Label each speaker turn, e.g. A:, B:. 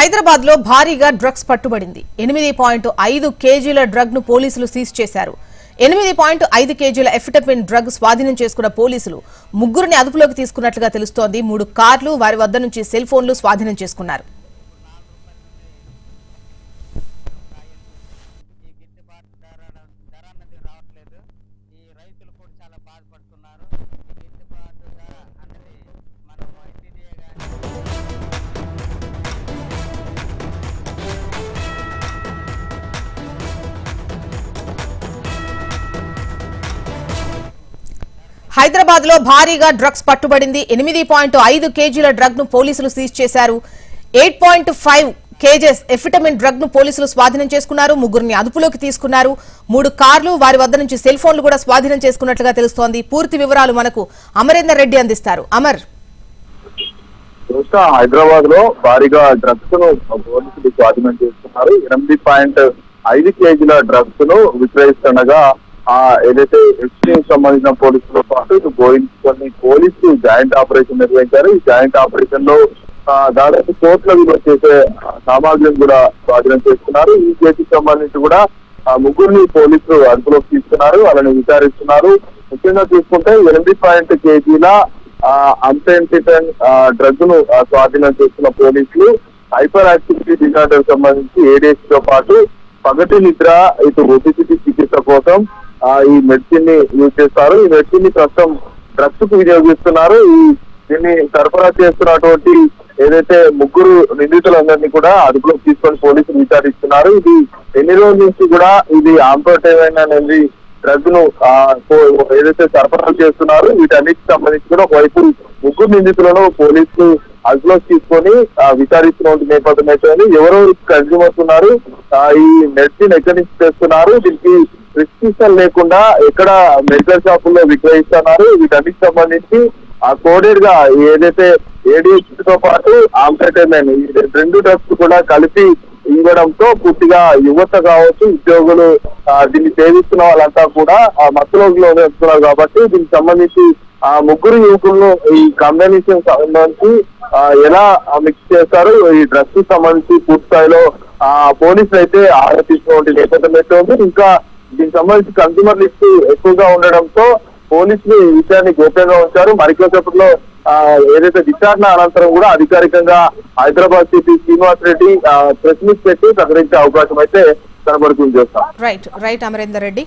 A: హైదరాబాద్లో భారీగా డ్రగ్స్ పట్టుబడింది. ఎనిమిది పాయింట్ ఐదు కేజీల డ్రగ్ను పోలీసులు సీజ్ చేశారు. ఎనిమిది పాయింట్ ఐదు కేజీల ఎఫిటమిన్ డ్రగ్ స్వాధీనం చేసుకున్న పోలీసులు ముగ్గురిని అదుపులోకి తీసుకున్నట్లుగా తెలుస్తోంది. మూడు కార్లు వారి వద్ద నుంచి సెల్ ఫోన్లు స్వాధీనం చేసుకున్నారు. హైదరాబాద్లో భారీగా డ్రగ్స్ పట్టుబడింది. ఎనిమిది పాయింట్ ఐదు కేజీల డ్రగ్ను పోలీసులు సీజ్ చేశారు. Eight point five kgs amphetamine డ్రగ్ను పోలీసులు స్వాధీనం చేసుకున్నారు. ముగ్గురిని అదుపులోకి తీసుకున్నారు. మూడు కార్లు వారి వద్ద నుంచి సెల్ ఫోన్లు కూడా స్వాధీనం చేసుకున్నట్లుగా తెలుస్తోంది. పూర్తి వివరాలు మనకు అమరేందర్ రెడ్డి అందిస్తారు. అమర్.
B: హైదరాబాద్లో భారీగా డ్రగ్స్ను పోలీసులు స్వాధీనం చేసుకున్నారు. ఎనిమిది పాయింట్ ఐదు కేజీల డ్రగ్స్ను విక్రయిస్తుండగా ఆ ఏదైతే ఎక్స్చేంజ్ సంబంధించిన పోలీసులతో పాటు ఇటు గోయింగ్ కొన్ని పోలీసులు జాయింట్ ఆపరేషన్ నిర్వహించారు. ఈ జాయింట్ ఆపరేషన్లో దాదాపు కోట్ల విలువ చేసే సామాగ్రిని కూడా స్వాధీనం చేసుకున్నారు. ఈ కేసుకి సంబంధించి కూడా ఆ ముగ్గురిని పోలీసులు అదుపులోకి తీసుకున్నారు. వాళ్ళని విచారిస్తున్నారు. ముఖ్యంగా చూసుకుంటే ఎనిమిది పాయింట్ కేజీల అన్సెంటిటన్ డ్రగ్ను స్వాధీనం చేస్తున్న పోలీసులు హైపర్ యాక్టివిటీ డిజార్డర్ సంబంధించి ఏడీఎస్తో పాటు పగటి నిద్ర ఇటు ఒబిసిటీ చికిత్స కోసం ఈ మెడిసిన్ని యూజ్ చేస్తారు. ఈ మెడిసిన్ని ప్రస్తుతం డ్రగ్స్కు వినియోగిస్తున్నారు. ఈ దీన్ని సరఫరా చేస్తున్నటువంటి ఏదైతే ముగ్గురు నిందితులందరినీ కూడా అదుపులోకి తీసుకొని పోలీసులు విచారిస్తున్నారు. ఇది ఎన్ని రోజుల నుంచి కూడా ఇది ఆంప్రోటైన్ అనేది డ్రగ్ను ఆ, ఏదైతే సరఫరా చేస్తున్నారు వీటన్నిటికి సంబంధించి కూడా ఒకవైపు ముగ్గురు నిందితులను పోలీసులు అదుపులోకి తీసుకొని విచారిస్తున్నటువంటి నేపథ్యం అయితే ఎవరెవరు కన్జ్యూమర్స్ ఉన్నారు ఆ, ఈ మెడిసిన్ ఎక్కడి నుంచి తెస్తున్నారు దీనికి ప్రిస్క్రిప్షన్ లేకుండా ఎక్కడ మెడికల్ షాపుల్లో విక్రయిస్తున్నారు? వీటన్నిటికి సంబంధించి ఆ కోడెడ్గా ఏదైతే ఏడిహెచ్తో పాటు ఆంఫెటమైన్ ఈ రెండు డ్రగ్స్ కూడా కలిపి ఇవ్వడంతో పూర్తిగా యువత కావచ్చు ఉద్యోగులు దీన్ని సేవిస్తున్న వాళ్ళంతా కూడా ఆ మత్తులోకి వస్తున్నారు కాబట్టి దీనికి సంబంధించి ఆ ముగ్గురు యువకులను ఈ కాంబినేషన్ సంబంధించి ఎలా మిక్స్ చేస్తారు? ఈ డ్రగ్స్ సంబంధించి పూర్తి స్థాయిలో ఆ పోలీసులు అయితే ఆరోపిస్తున్నటువంటి నేపథ్యం అయితే ఉంది. ఇంకా దీనికి సంబంధించి కన్సూమర్ లిస్ట్ ఎక్కువగా ఉండడంతో పోలీసులు ఈ విషయాన్ని గోప్యంగా ఉంచారు. మరికొద్దిసేపట్లో ఆ, ఏదైతే విచారణ అనంతరం కూడా అధికారికంగా Hyderabad CP Srinivas Reddy press meet పెట్టి ప్రకటించే అవకాశం అయితే కనబడుతుంది. చేస్తాం
A: రైట్ రైట్ అమరేందర్ రెడ్డి.